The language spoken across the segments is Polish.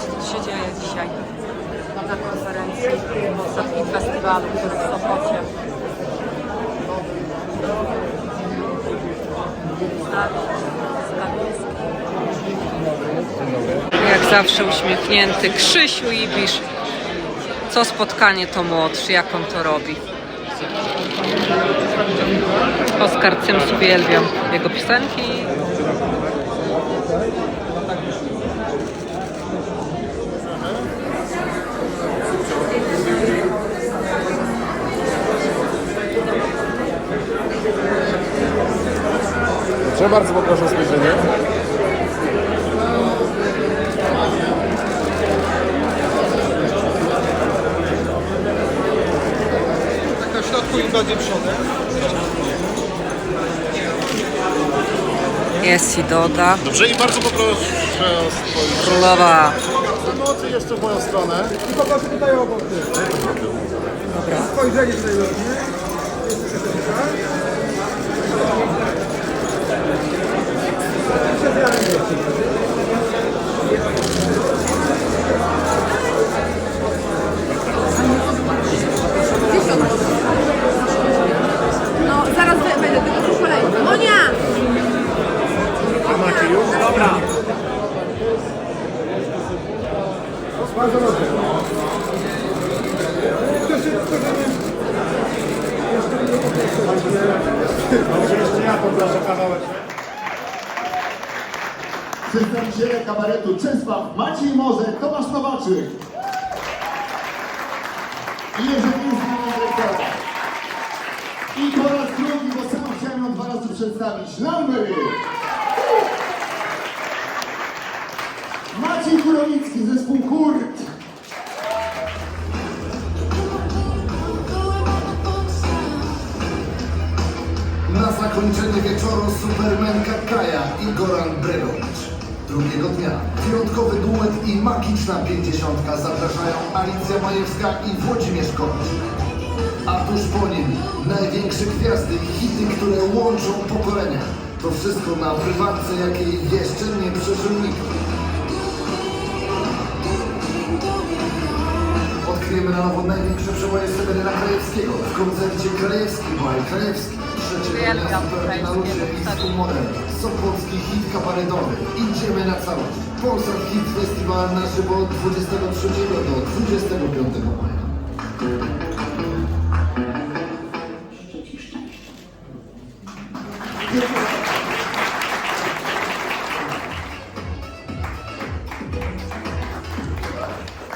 Co się dzieje dzisiaj na konferencji ostatnim festiwalu, który w Sopocie. Jak zawsze uśmiechnięty Krzysiu Ibisz. Co spotkanie to młodszy, jak on to robi. Oskar Cyms uwielbiam jego piosenki. Proszę bardzo, poproszę o spojrzenie. Na środku i bardziej przodem. Jest i Doda. Dobrze i bardzo poproszę o spojrzenie. Królowa. Nocy jeszcze w moją stronę. I popatrz tutaj obok. ty. Spojrzenie tutaj robimy. No, zaraz będę, tylko po kolei. Monia! Macie już? Dobra. Bardzo dobrze. Jeszcze ja poproszę kawałek. Przedstawiciele kabaretu Czesław, Maciej Moze, Tomasz Nowaczyk. I Jerzy dyrektora. I po raz drugi, bo sam chciałem ją dwa razy przedstawić, Lambery. Maciej Kurowicki, zespół Kurt. Na zakończenie wieczoru Supermenka Kaja i Goran Bregowicz. Drugiego dnia wyjątkowy duet i magiczna pięćdziesiątka zapraszają Alicja Majewska i Włodzimierz Kołcz. A tuż po nim największe gwiazdy i hity, które łączą pokolenia. To wszystko na prywatce, jakiej jeszcze nie przeżył nikt. Odkryjemy na nowo największe przeboje Seweryna Krajewskiego w koncercie Krajewski by Krajewski. Trzeciego dnia na ludzie i z humorem. Sopocki hit kabaretowy. Idziemy na całość. Polsat Hit Festiwal na żywo od 23 do 25 maja.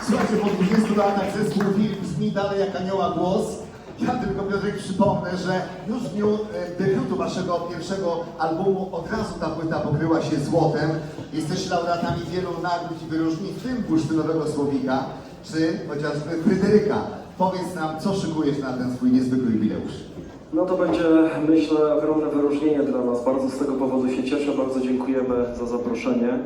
Słuchajcie, po 20 latach zespół film brzmi dalej jak anioła głos. Ja tylko Piotrek przypomnę, że już w dniu e, debiutu waszego pierwszego albumu od razu ta płyta pokryła się złotem. Jesteście laureatami wielu nagród i wyróżnień, w tym bursztynowego Słowika, czy chociażby Fryderyka. Powiedz nam, co szykujesz na ten swój niezwykły jubileusz? No to będzie, myślę, ogromne wyróżnienie dla nas. Bardzo z tego powodu się cieszę, bardzo dziękujemy za zaproszenie.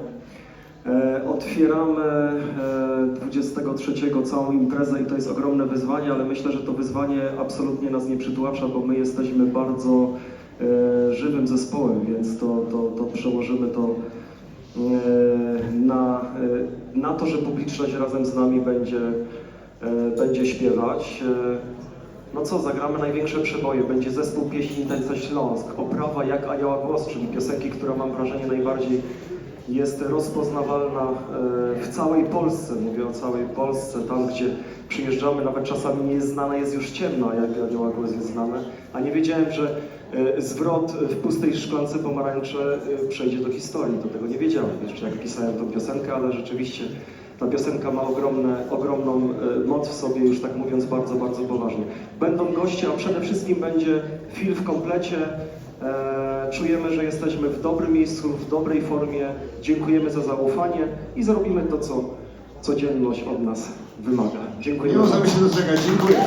E, otwieramy e, 23 całą imprezę i to jest ogromne wyzwanie, ale myślę, że to wyzwanie absolutnie nas nie przytłacza, bo my jesteśmy bardzo e, żywym zespołem, więc to, to, to przełożymy to e, na, e, na to, że publiczność razem z nami będzie, e, będzie śpiewać. E, no co, zagramy największe przeboje. Będzie zespół pieśni Tańca Śląsk, oprawa jak Anioła Głos, czyli piosenki, która mam wrażenie najbardziej jest rozpoznawalna e, w całej Polsce. Mówię o całej Polsce, tam gdzie przyjeżdżamy, nawet czasami nie jest znana, jest już ciemna, jak Anioła Głos jest znane. A nie wiedziałem, że e, zwrot w pustej szklance pomarańcze e, przejdzie do historii. Do tego nie wiedziałem jeszcze, jak pisałem tą piosenkę, ale rzeczywiście ta piosenka ma ogromne, ogromną moc w sobie, już tak mówiąc bardzo, bardzo poważnie. Będą goście, a przede wszystkim będzie film w komplecie. Czujemy, że jesteśmy w dobrym miejscu, w dobrej formie. Dziękujemy za zaufanie i zrobimy to, co codzienność od nas wymaga. Dziękuję Nie możemy się doczekać, dziękuję.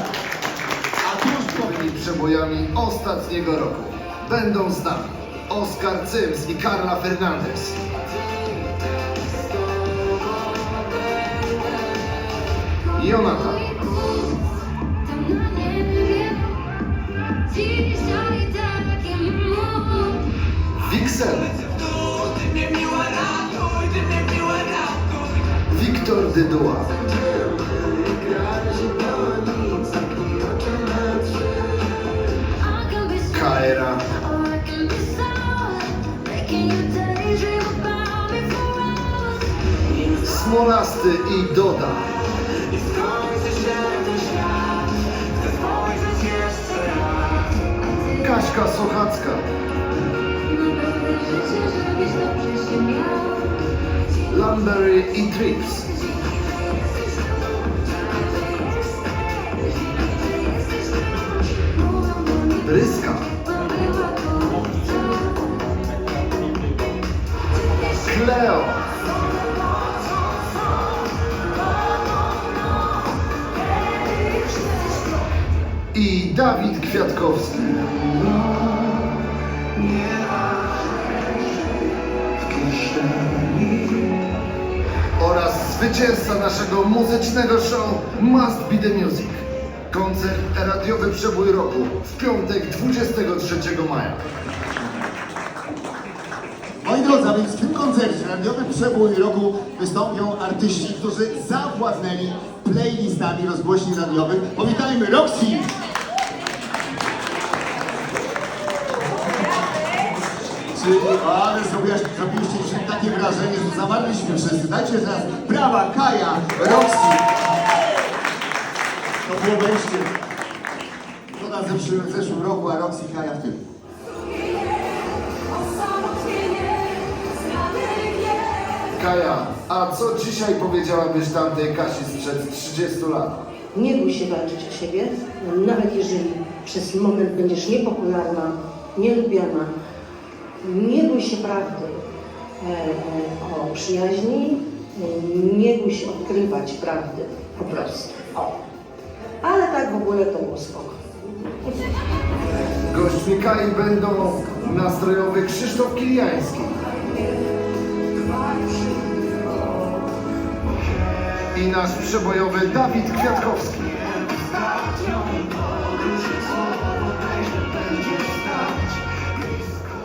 A tuż po tymi przebojami ostatniego roku będą z nami Oskar Cyms i Karla Fernandez. Jonathan, Wixen, Wiktor Dydua. Kaera. Smolasty i Doda. Lambery i Trips. Bryska. Cleo. I Dawid Kwiatkowski. Zwycięzca naszego muzycznego show Must Be The Music. Koncert radiowy przebój roku w piątek 23 maja. Moi drodzy, a więc w tym koncercie radiowy przebój roku wystąpią artyści, którzy zawładnęli playlistami rozgłośni radiowych. Powitajmy Roxy! Ale zrobiłaś, zrobiliście dzisiaj takie wrażenie, że zamarliśmy wszyscy. Dajcie teraz brawa, Kaja, Roxy. To było wejście. To zeszłym, w zeszłym roku, a Roxy Kaja w tym. Kaja, a co dzisiaj powiedziałabyś tamtej Kasi sprzed 30 lat? Nie bój się walczyć o siebie, nawet jeżeli przez moment będziesz niepopularna, nielubiana. Nie bój się prawdy e, o przyjaźni, nie bój się odkrywać prawdy po prostu. O. Ale tak w ogóle to było spoko. Gośćmi Kai będą nastrojowy Krzysztof Kiliański i nasz przebojowy Dawid Kwiatkowski.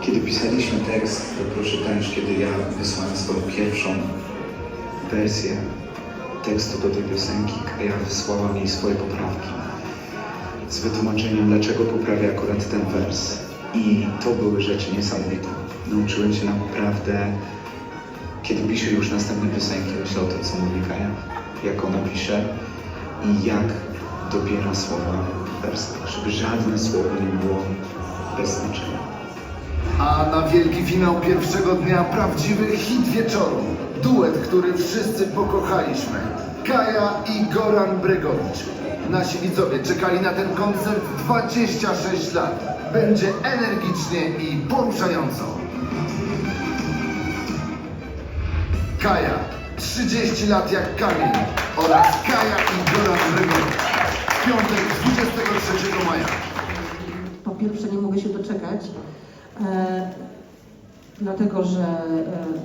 Kiedy pisaliśmy tekst, proszę też, kiedy ja wysłałem swoją pierwszą wersję tekstu do tej piosenki, ja wysłałam jej swoje poprawki z wytłumaczeniem, dlaczego poprawia akurat ten wers. I to były rzeczy niesamowite. Nauczyłem się naprawdę, kiedy piszę już następne piosenki, myślę o tym, co mówi Kaja, jak ona pisze i jak dobiera słowa w żeby żadne słowo nie było bez znaczenia. A na wielki finał pierwszego dnia prawdziwy hit wieczoru. Duet, który wszyscy pokochaliśmy. Kaja i Goran Bregowicz. Nasi widzowie czekali na ten koncert 26 lat. Będzie energicznie i poruszająco. Kaja, 30 lat jak kamień oraz Kaja i Goran Bregowicz. Piątek 23 maja. Po pierwsze nie mogę się doczekać, dlatego że e,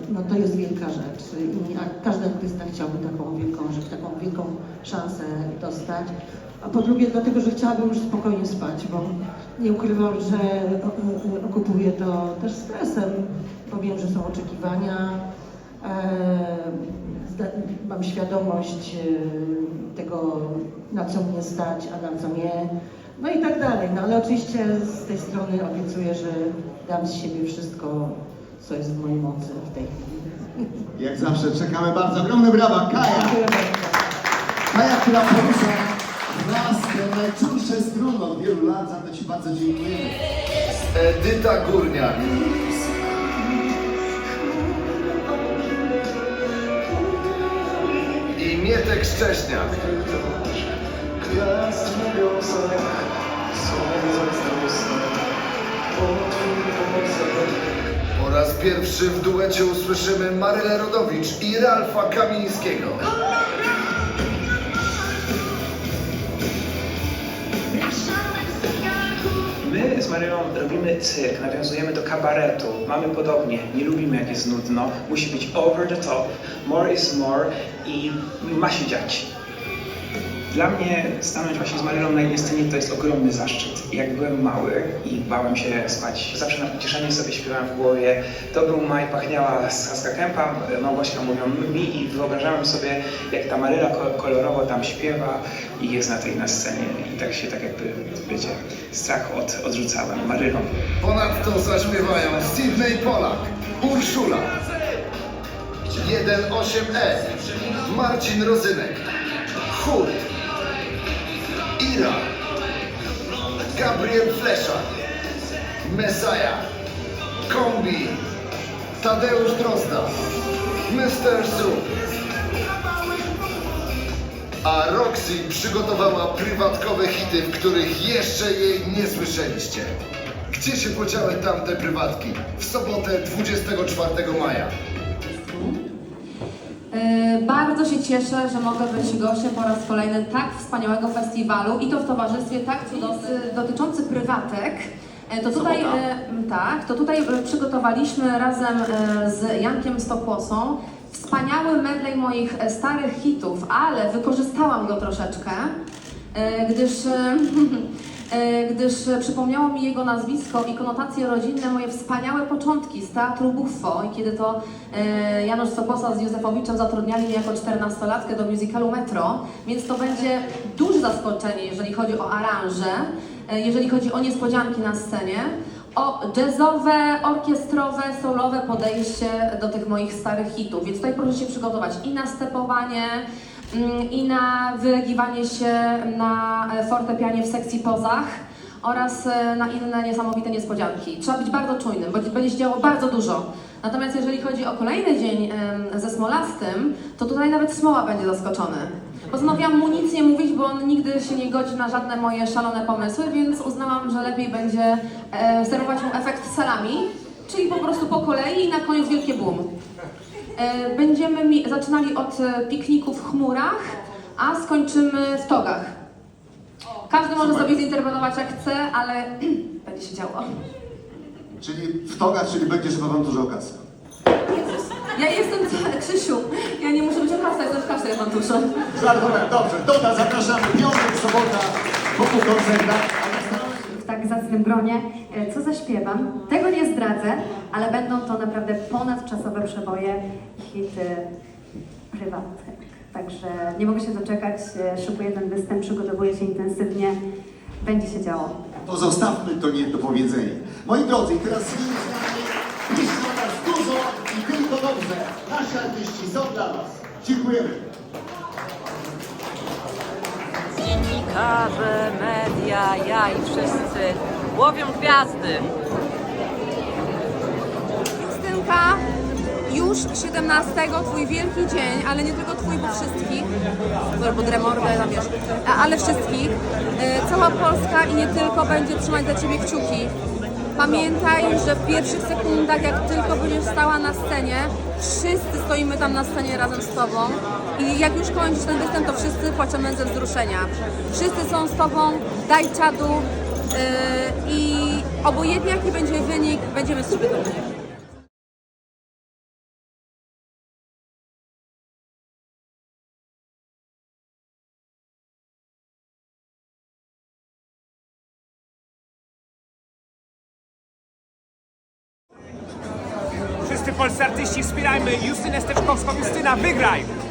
no, to jest wielka rzecz i każdy artysta chciałby taką wielką rzecz, taką wielką szansę dostać. A po drugie dlatego, że chciałabym już spokojnie spać, bo nie ukrywam, że o- o- okupuję to też stresem, bo wiem, że są oczekiwania. E, mam świadomość e, tego, na co mnie stać, a na co nie. No i tak dalej. No ale oczywiście z tej strony obiecuję, że dam z siebie wszystko, co jest w mojej mocy w tej chwili. Jak zawsze czekamy bardzo. Ogromne brawa, Kaja! Kaja, która porusza nas te najczulsze struny od wielu lat, za to Ci bardzo dziękujemy. Edyta Górniak. I Mietek Szcześniak. Po raz pierwszy w duecie usłyszymy Marylę Rodowicz i Ralfa Kamińskiego. My z Marią robimy cyrk, nawiązujemy do kabaretu, mamy podobnie, nie lubimy jak jest nudno, musi być over the top, more is more i ma się dziać. Dla mnie stanąć właśnie z Marylą na jednej scenie to jest ogromny zaszczyt. Jak byłem mały i bałem się spać, zawsze na pocieszenie sobie śpiewałem w głowie. To był maj, pachniała z Haska Kępa, Małgosia mówią mi i wyobrażałem sobie, jak ta Maryla ko- kolorowo tam śpiewa i jest na tej na scenie. I tak się tak jakby, wiecie, strach od, odrzucałem Marylą. Ponadto zaśpiewają Sydney Polak, Urszula, 1.8e, Marcin Rozynek, Hurt, Ira, Gabriel Fleszak, Messiah, Kombi, Tadeusz Drozda, Mr. Soup. A Roxy przygotowała prywatkowe hity, w których jeszcze jej nie słyszeliście. Gdzie się podziały tamte prywatki? W sobotę 24 maja. E, Bardzo się cieszę, że mogę być gościem po raz kolejny tak wspaniałego festiwalu i to w towarzystwie tak cudownym, dotyczący prywatek. E, To tutaj, e, tak, to tutaj przygotowaliśmy razem z Jankiem Stokłosą wspaniały medley moich starych hitów, ale wykorzystałam go troszeczkę, gdyż, gdyż przypomniało mi jego nazwisko i konotacje rodzinne, moje wspaniałe początki z teatru Buffo. I kiedy to e, Janusz Soposa z Józefowiczem zatrudniali mnie jako 14-latkę do musicalu Metro, więc to będzie duże zaskoczenie, jeżeli chodzi o aranże, e, jeżeli chodzi o niespodzianki na scenie, o jazzowe, orkiestrowe, soulowe podejście do tych moich starych hitów, więc tutaj proszę się przygotować i na stepowanie, i na wylegiwanie się na e, fortepianie w sekcji pozach oraz e, na inne niesamowite niespodzianki. Trzeba być bardzo czujnym, bo będzie się działo bardzo dużo. Natomiast jeżeli chodzi o kolejny dzień ze Smolastym, to tutaj nawet Smoła będzie zaskoczony. Postanowiłam mu nic nie mówić, bo on nigdy się nie godzi na żadne moje szalone pomysły, więc uznałam, że lepiej będzie e, serwować mu efekt salami, czyli po prostu po kolei i na koniec wielkie boom. E, Będziemy mi, zaczynali od e, pikniku w chmurach, a skończymy w togach. Każdy może sobie zinterpretować jak chce, ale będzie się działo. Czyli w togach, czyli będziesz w awanturze o kasę. Jezus, ja jestem Krzysiu, ja nie muszę być okrasta, jestem w każdej awanturze. Dobrze. Dota, zapraszamy. Piątek, sobota, wokół koncerta. W zacnym gronie. E, Co zaśpiewam? Tego nie zdradzę, ale będą to naprawdę ponadczasowe przeboje, hity prywatne. Także nie mogę się doczekać, e, szykuję ten występ, przygotowuję się intensywnie, będzie się działo. To zostawmy to niedopowiedzenie. Moi drodzy, teraz z nami dużo i tylko dobrze. Nasi artyści są dla Was. Dziękujemy. Dziennikarze, media, ja i wszyscy łowią gwiazdy. Justynka, już 17, twój wielki dzień, ale nie tylko twój, bo wszystkich, albo Dremordę tam wiesz, ale wszystkich. E, Cała Polska i nie tylko będzie trzymać za ciebie kciuki. Pamiętaj, że w pierwszych sekundach, jak tylko będziesz stała na scenie, wszyscy stoimy tam na scenie razem z tobą i jak już kończysz ten występ, to wszyscy płaczemy ze wzruszenia. Wszyscy są z tobą, daj czadu yy, i obojętnie jaki będzie wynik, będziemy z ciebie dumni. Wszyscy polscy artyści wspierajmy Justynę Steczkowską. Justyna, wygraj!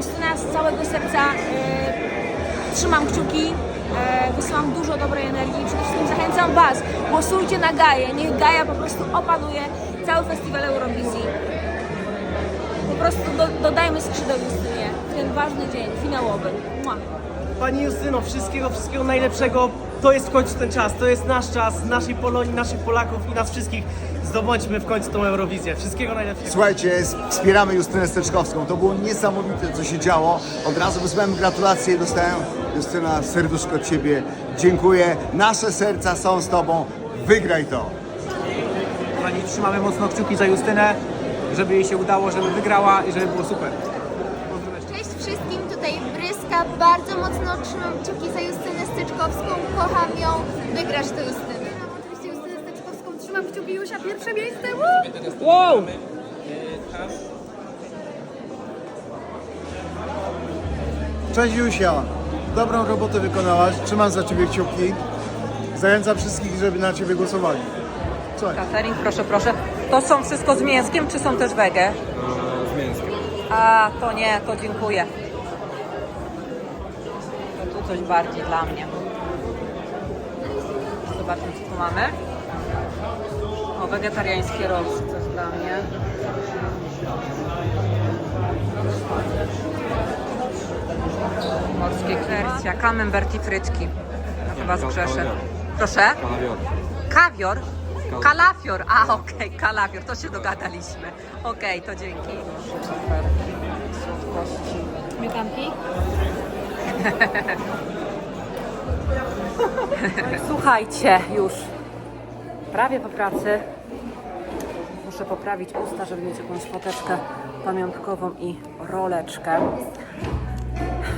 Justyna z całego serca e, trzymam kciuki, e, wysyłam dużo dobrej energii. Przede wszystkim zachęcam Was, głosujcie na Gaję. Niech Gaja po prostu opanuje cały festiwal Eurowizji. Po prostu do, dodajmy skrzydeł Justynie w ten ważny dzień, finałowy. Mua. Pani Justyno, wszystkiego, wszystkiego najlepszego. To jest w końcu ten czas, to jest nasz czas, naszej Polonii, naszych Polaków i nas wszystkich. Zdobądźmy w końcu tą Eurowizję. Wszystkiego najlepszego. Słuchajcie, wspieramy Justynę Steczkowską. To było niesamowite, co się działo. Od razu wysłałem gratulacje i dostałem Justyna serduszko od Ciebie. Dziękuję. Nasze serca są z Tobą. Wygraj to. Pani, trzymamy mocno kciuki za Justynę, żeby jej się udało, żeby wygrała i żeby było super. Cześć wszystkim, tutaj Bryska. Bardzo mocno trzymam kciuki za Justynę Styczkowską. Kocham ją. Wygrasz to Justynę. Oczywiście Justynę Styczkowską. Trzymam kciuki Jusia, pierwsze miejsce. Woo! Wow! Cześć Jusia. Dobrą robotę wykonałaś. Trzymam za ciebie kciuki. Zachęcam wszystkich, żeby na ciebie głosowali. Cześć. Catering, proszę, proszę. To są wszystko z mięskiem, czy są też wege? Z mięskiem. A, to nie, to dziękuję. Coś bardziej dla mnie. Zobaczmy, co tu mamy. O, wegetariańskie rolsy, coś dla mnie. Morskie kwercia, camembert i frytki. No, chyba zgrzeszę. Proszę? Kawior? Kalafior. A, okej, kalafior. To się dogadaliśmy. Okej, to dzięki. Słodkości. Śmietanki? Słuchajcie, już prawie po pracy. Muszę poprawić usta, żeby mieć jakąś foteczkę pamiątkową i roleczkę.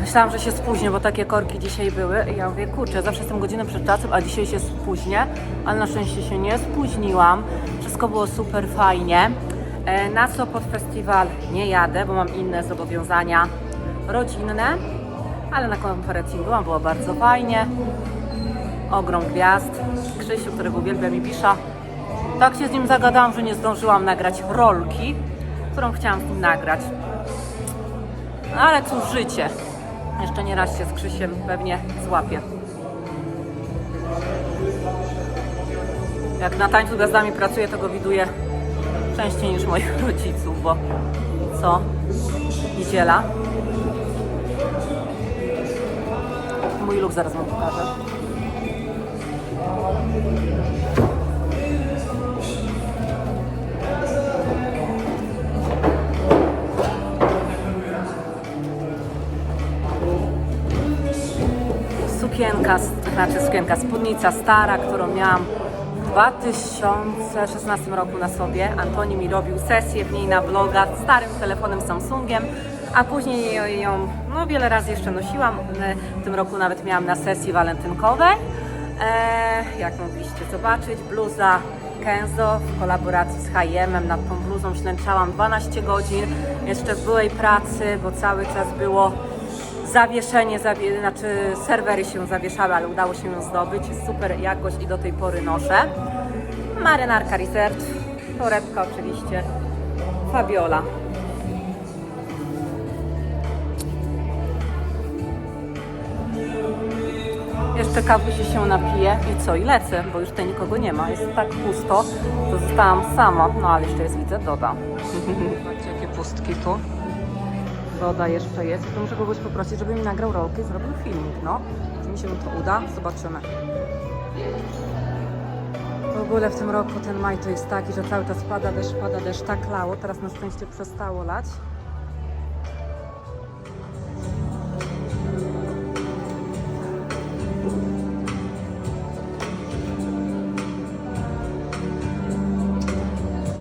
Myślałam, że się spóźnię, bo takie korki dzisiaj były. I ja mówię, kurczę, zawsze jestem godzinę przed czasem, a dzisiaj się spóźnię. Ale na szczęście się nie spóźniłam. Wszystko było super fajnie. E, Na Sopot Festiwal nie jadę, bo mam inne zobowiązania rodzinne. Ale na konferencji byłam, było bardzo fajnie. Ogrom gwiazd. Krzysiu, którego uwielbiam i Bisza. Tak się z nim zagadałam, że nie zdążyłam nagrać rolki, którą chciałam z nim nagrać. Ale cóż, życie. Jeszcze nie raz się z Krzysiem pewnie złapię. Jak na tańcu gwiazdami pracuję, to go widuję częściej niż moich rodziców, bo co? Niedziela. Mój look zaraz wam pokażę. sukienka, znaczy sukienka, spódnica stara, którą miałam w 2016 roku na sobie. Antoni mi robił sesję w niej na vloga starym telefonem Samsungiem, a później ją- no, wiele razy jeszcze nosiłam. W tym roku nawet miałam na sesji walentynkowej. E, jak mogliście zobaczyć, bluza Kenzo w kolaboracji z H&M. Nad tą bluzą ślęczałam 12 godzin, jeszcze w byłej pracy, bo cały czas było zawieszenie, zawie, znaczy serwery się zawieszały, ale udało się ją zdobyć. Super jakość i do tej pory noszę. Marynarka Reserve, torebka oczywiście, Fabiola. Jeszcze kawusi się napiję i co? I lecę, bo już tutaj nikogo nie ma. Jest tak pusto, to zostałam sama. No ale jeszcze jest, widzę, Doda. Zobaczcie, jakie pustki tu. Doda jeszcze jest. To muszę kogoś poprosić, żeby mi nagrał rolkę i zrobił filmik, no. Czy mi się to uda? Zobaczymy. W ogóle w tym roku ten maj to jest taki, że cały czas pada deszcz, pada deszcz, tak lało. Teraz na szczęście przestało lać.